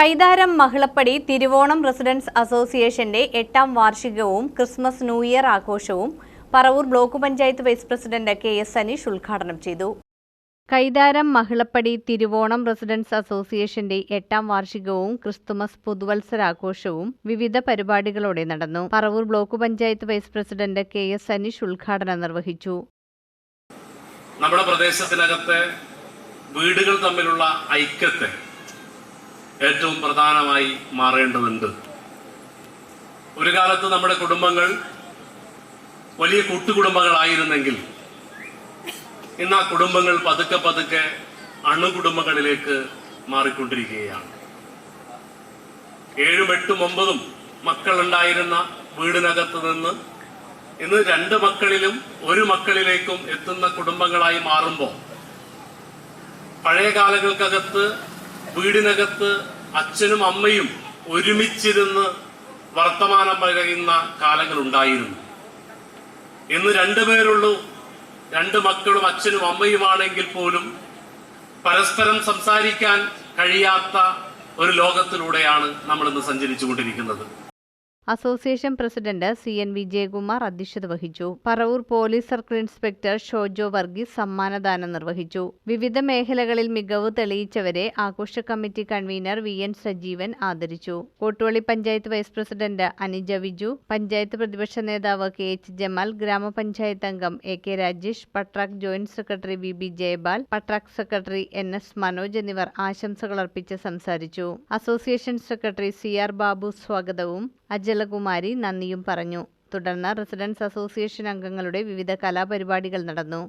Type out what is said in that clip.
Kaitharam മഹിളപ്പടി Thiruvonam residence അസോസിയേഷന്റെ എട്ടാം വാർഷികവും Christmas new year ആഘോഷവും Paravur block panchayat vice president K S Aneesh ഉദ്ഘാടനം ചെയ്തു. കൈതാരം മഹിളപ്പടി തിരുവോണം റെസിഡൻസ് അസോസിയേഷന്റെ എട്ടാം വാർഷികവും ക്രിസ്തുമസ് പുതുവത്സരാഘോഷവും വിവിധ പരിപാടികളോടെ നടന്നു. Paravur block panchayat vice president K S Aneesh ഉദ്ഘാടനം നിർവഹിച്ചു. നമ്മുടെ പ്രദേശത്തിനകത്തെ വീടുകൾ തമ്മിലുള്ള ഐക്യത്തെ ഏറ്റവും പ്രധാനമായി മാറേണ്ടതുണ്ട്. ഒരു കാലത്ത് നമ്മുടെ കുടുംബങ്ങൾ വലിയ കൂട്ടുകുടുംബങ്ങളായിരുന്നെങ്കിൽ ഇന്ന് ആ കുടുംബങ്ങൾ പതുക്കെ പതുക്കെ അണുകുടുംബങ്ങളിലേക്ക് മാറിക്കൊണ്ടിരിക്കുകയാണ്. ഏഴും എട്ടും ഒമ്പതും മക്കളുണ്ടായിരുന്ന വീടിനകത്ത് നിന്ന് ഇന്ന് രണ്ട് മക്കളിലും ഒരു മക്കളിലേക്കും എത്തുന്ന കുടുംബങ്ങളായി മാറുമ്പോൾ പഴയ കാലങ്ങൾക്കകത്ത് വീടിനകത്ത് അച്ഛനും അമ്മയും ഒരുമിച്ചിരുന്ന് വർത്തമാനം പറയുന്ന കാലങ്ങൾ ഉണ്ടായിരുന്നു ഇന്ന് രണ്ടുപേരുള്ളൂ രണ്ട് മക്കളും അച്ഛനും അമ്മയുമാണെങ്കിൽ പോലും പരസ്പരം സംസാരിക്കാൻ കഴിയാത്ത ഒരു ലോകത്തിലൂടെയാണ് നമ്മൾ ഇന്ന് സഞ്ചരിച്ചുകൊണ്ടിരിക്കുന്നത്. Association president C N Vijayakumar അധ്യക്ഷത വഹിച്ചു. Paravur police circle inspector Shojo Varghese സമ്മാനദാനം നിർവഹിച്ചു. വിവിധ മേഖലകളിൽ മികവ് തെളിയിച്ചവരെ ആഘോഷ committee convener V N Sajeevan ആദരിച്ചു. കോട്ടുവള്ളി പഞ്ചായത്ത് വൈസ് പ്രസിഡന്റ് അനിജ വിജു പഞ്ചായത്ത് പ്രതിപക്ഷ നേതാവ് കെ എച്ച് ജമാൽ ഗ്രാമപഞ്ചായത്ത് അംഗം A K Rajesh Patrak joint secretary V B Jayapal Patrak secretary N S Manoj എന്നിവർ ആശംസകൾ അർപ്പിച്ച് സംസാരിച്ചു. Association secretary C R Babu സ്വാഗതവും അജലകുമാരി നന്ദിയും പറഞ്ഞു. തുടർന്ന് റെസിഡൻസ് അസോസിയേഷൻ അംഗങ്ങളുടെ വിവിധ കലാപരിപാടികൾ നടന്നു.